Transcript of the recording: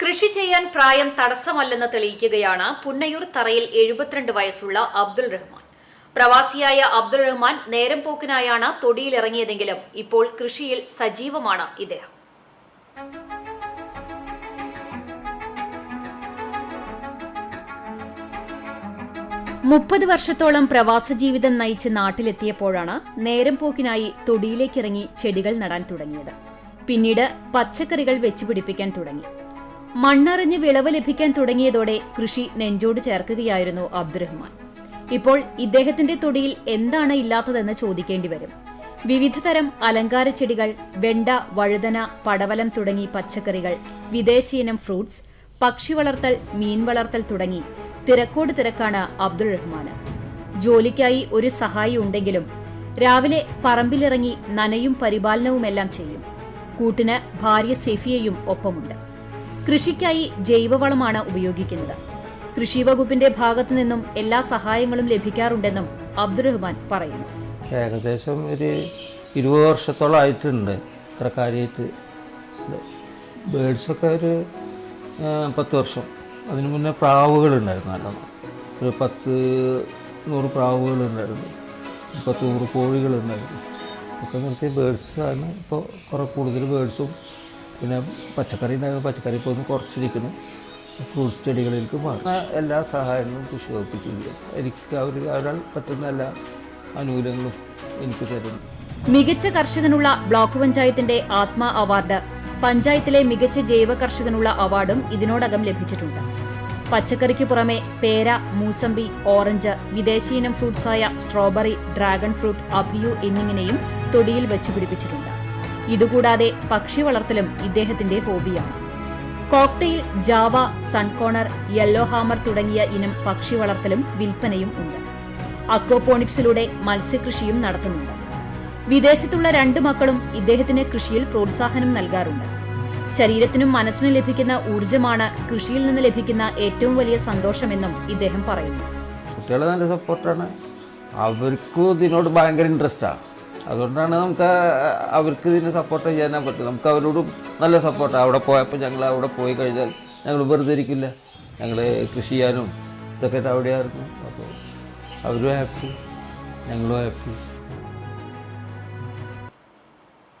കൃഷി ചെയ്യാൻ പ്രായം തടസ്സമല്ലെന്ന് തെളിയിക്കുകയാണ് പുന്നയൂർ തറയിൽ എഴുപത്തിരണ്ട് വയസ്സുള്ള അബ്ദുൾ റഹ്മാൻ. പ്രവാസിയായ അബ്ദുൾ റഹ്മാൻ നേരം പോക്കിനായാണ് തൊടിയിലിറങ്ങിയതെങ്കിലും ഇപ്പോൾ കൃഷിയിൽ സജീവമാണ് ഇദ്ദേഹം. മുപ്പത് വർഷത്തോളം പ്രവാസ ജീവിതം നയിച്ച് നാട്ടിലെത്തിയപ്പോഴാണ് നേരം പോക്കിനായി തൊടിയിലേക്കിറങ്ങി ചെടികൾ നടാൻ തുടങ്ങിയത്. പിന്നീട് പച്ചക്കറികൾ വെച്ചുപിടിപ്പിക്കാൻ തുടങ്ങി. മണ്ണറിഞ്ഞ് വിളവ് ലഭിക്കാൻ തുടങ്ങിയതോടെ കൃഷി നെഞ്ചോട് ചേർക്കുകയായിരുന്നു അബ്ദുറഹ്മാൻ. ഇപ്പോൾ ഇദ്ദേഹത്തിന്റെ തൊടിയിൽ എന്താണ് ഇല്ലാത്തതെന്ന് ചോദിക്കേണ്ടി വരും. വിവിധതരം അലങ്കാര ചെടികൾ വെണ്ട വഴുതന പടവലം തുടങ്ങി പച്ചക്കറികൾ വിദേശീനം ഫ്രൂട്ട്സ് പക്ഷി വളർത്തൽ മീൻ വളർത്തൽ തുടങ്ങി തിരക്കോട് തിരക്കാണ് അബ്ദുൾ റഹ്മാന് ജോലിക്കായി ഒരു സഹായി ഉണ്ടെങ്കിലും രാവിലെ പറമ്പിലിറങ്ങി നനയും പരിപാലനവുമെല്ലാം ചെയ്യും. കൂട്ടിന് ഭാര്യ സെഫിയയും ഒപ്പമുണ്ട്. കൃഷിക്കായി ജൈവവളമാണ് ഉപയോഗിക്കുന്നത്. കൃഷി വകുപ്പിന്റെ ഭാഗത്തു നിന്നും എല്ലാ സഹായങ്ങളും ലഭിക്കാറുണ്ടെന്നും അബ്ദുറഹ്മാൻ പറയുന്നു. ഏകദേശം ഒരു ഇരുപത് വർഷത്തോളം ആയിട്ടുണ്ട്. ഇത്ര കാര്യമായിട്ട്. ബേഡ്സൊക്കെ ഒരു പത്ത് വർഷം. അതിനു മുന്നേ പ്രാവുകളുണ്ടായിരുന്നു നല്ലോണം. ഒരു പത്ത് നൂറ് പ്രാവുകളുണ്ടായിരുന്നു പത്ത് നൂറ് കോഴികളുണ്ടായിരുന്നു ഒക്കെ നിർത്തി ബേഡ്സാണ് ഇപ്പോൾ കുറേ കൂടുതൽ ബേഡ്സും പിന്നെ പച്ചക്കറി ഉണ്ടായിരുന്നു. പച്ചക്കറി ഒന്ന് കുറച്ചിരിക്കുന്നു ഫ്രൂട്ട്സ് ചെടികളിലേക്ക് മാറി. എല്ലാ സഹായങ്ങളും കൃഷി വകുപ്പ് എനിക്ക് അവർ അവരാൾ പറ്റുന്ന എല്ലാ ആനുകൂല്യങ്ങളും എനിക്ക് തരുന്നു മികച്ച കർഷകനുള്ള ബ്ലോക്ക് പഞ്ചായത്തിന്റെ ആത്മ അവാർഡ് പഞ്ചായത്തിലെ മികച്ച ജൈവ കർഷകനുള്ള അവാർഡും ഇതിനോടകം ലഭിച്ചിട്ടുണ്ട്. പച്ചക്കറിക്ക് പുറമെ പേര മൂസമ്പി ഓറഞ്ച് വിദേശീനം ഫ്രൂട്ട്സായ സ്ട്രോബെറി ഡ്രാഗൺ ഫ്രൂട്ട് അഭിയു എന്നിങ്ങനെയും തൊടിയിൽ വെച്ചുപിടിപ്പിച്ചിട്ടുണ്ട് ഇതുകൂടാതെ പക്ഷി വളർത്തലും ഇദ്ദേഹത്തിന്റെ ഹോബിയാണ്. Cockatiel Java sun conure yellowhammer തുടങ്ങിയ ഇനം പക്ഷി വളർത്തലും വിൽപ്പനയും ഉണ്ട്. അക്വപോണിക്സിലൂടെ മത്സ്യകൃഷിയും നടത്തുന്നുണ്ട്. വിദേശത്തുള്ള രണ്ട് മക്കളും ഇദ്ദേഹത്തിന് കൃഷിയിൽ പ്രോത്സാഹനം നൽകാറുണ്ട്. ശരീരത്തിനും മനസ്സിനും ലഭിക്കുന്ന ഊർജമാണ് കൃഷിയിൽ നിന്ന് ലഭിക്കുന്ന ഏറ്റവും വലിയ സന്തോഷമെന്നും ഇദ്ദേഹം പറയുന്നു. കുട്ടികൾ നല്ല സപ്പോർട്ടാണ് അവർക്കും ഇതിനോട് ഭയങ്കര ഇൻട്രസ്റ്റാണ് അതുകൊണ്ടാണ് നമുക്ക് അവർക്ക് ഇതിനെ സപ്പോർട്ട് ചെയ്യാനാ പറ്റും നമുക്ക് അവരോടും നല്ല സപ്പോർട്ടാണ് അവിടെ പോയപ്പോൾ ഞങ്ങൾ അവിടെ പോയി കഴിഞ്ഞാൽ ഞങ്ങൾ വെറുതെ ഇരിക്കില്ല. ഞങ്ങൾ കൃഷി ചെയ്യാനും ഇതൊക്കെ അവിടെയായിരുന്നു. അപ്പോൾ അവരും ഹാപ്പി ഞങ്ങളും ഹാപ്പി